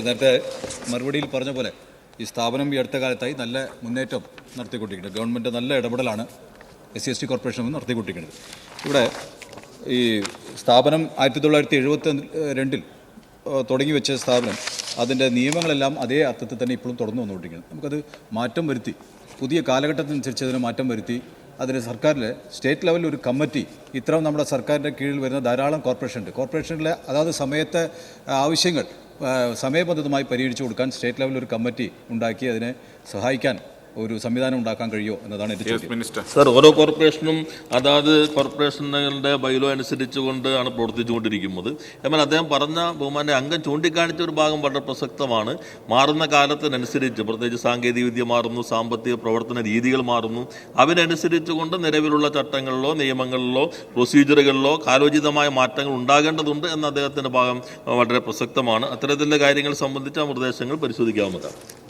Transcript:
നേരത്തെ മറുപടിയിൽ പറഞ്ഞ പോലെ ഈ സ്ഥാപനം ഈ അടുത്ത കാലത്തായി നല്ല മുന്നേറ്റം നടത്തിക്കൊണ്ടിരിക്കുന്നത് ഗവൺമെന്റ് നല്ല ഇടപെടലാണ് S C S T corporation നടത്തിക്കൊണ്ടിരിക്കുന്നത്. ഇവിടെ ഈ സ്ഥാപനം ആയിരത്തി തൊള്ളായിരത്തി എഴുപത്തി രണ്ടിൽ തുടങ്ങി വെച്ച സ്ഥാപനം അതിന്റെ നിയമങ്ങളെല്ലാം അതേ അർത്ഥത്തിൽ തന്നെ ഇപ്പോഴും തുടർന്നു വന്നുകൊണ്ടിരിക്കുന്നത് നമുക്കത് മാറ്റം വരുത്തി പുതിയ കാലഘട്ടത്തിനനുസരിച്ച് അതിന് മാറ്റം വരുത്തി അതിന് സർക്കാരിൽ സ്റ്റേറ്റ് ലെവലിൽ ഒരു കമ്മിറ്റി ഇത്രയും നമ്മുടെ സർക്കാരിന്റെ കീഴിൽ വരുന്ന ധാരാളം കോർപ്പറേഷൻ ഉണ്ട് കോർപ്പറേഷനിലെ അതാത് സമയത്തെ ആവശ്യങ്ങൾ സമയബന്ധിതമായി പരിഹരിച്ചു കൊടുക്കാൻ സ്റ്റേറ്റ് ലെവലിൽ ഒരു കമ്മിറ്റി ഉണ്ടാക്കി അതിനെ സഹായിക്കാൻ ഒരു സംവിധാനം ഉണ്ടാക്കാൻ കഴിയുമോ എന്നതാണ് എന്റെ ചോദ്യം. മിനിസ്റ്റർ സർ ഓരോ കോർപ്പറേഷനും അതാത് കോർപ്പറേഷനുകളുടെ ബൈലോ അനുസരിച്ചുകൊണ്ടാണ് പ്രവർത്തിച്ചുകൊണ്ടിരിക്കുന്നത്. എന്നാൽ അദ്ദേഹം പറഞ്ഞ ബഹുമാന്റെ അംഗം ചൂണ്ടിക്കാണിച്ച ഒരു ഭാഗം വളരെ പ്രസക്തമാണ്. മാറുന്ന കാലത്തിനനുസരിച്ച് പ്രത്യേകിച്ച് സാങ്കേതികവിദ്യ മാറുന്നു സാമ്പത്തിക പ്രവർത്തന രീതികൾ മാറുന്നു. അതിനനുസരിച്ചുകൊണ്ട് നിലവിലുള്ള ചട്ടങ്ങളിലോ നിയമങ്ങളിലോ പ്രൊസീജിയറുകളിലോ കാലോചിതമായ മാറ്റങ്ങൾ ഉണ്ടാകേണ്ടതുണ്ട് എന്ന അദ്ദേഹത്തിന്റെ ഭാഗം വളരെ പ്രസക്തമാണ്. അത്തരത്തിലുള്ള കാര്യങ്ങൾ സംബന്ധിച്ച് ആ നിർദ്ദേശങ്ങൾ പരിശോധിക്കാവുന്നതാണ്.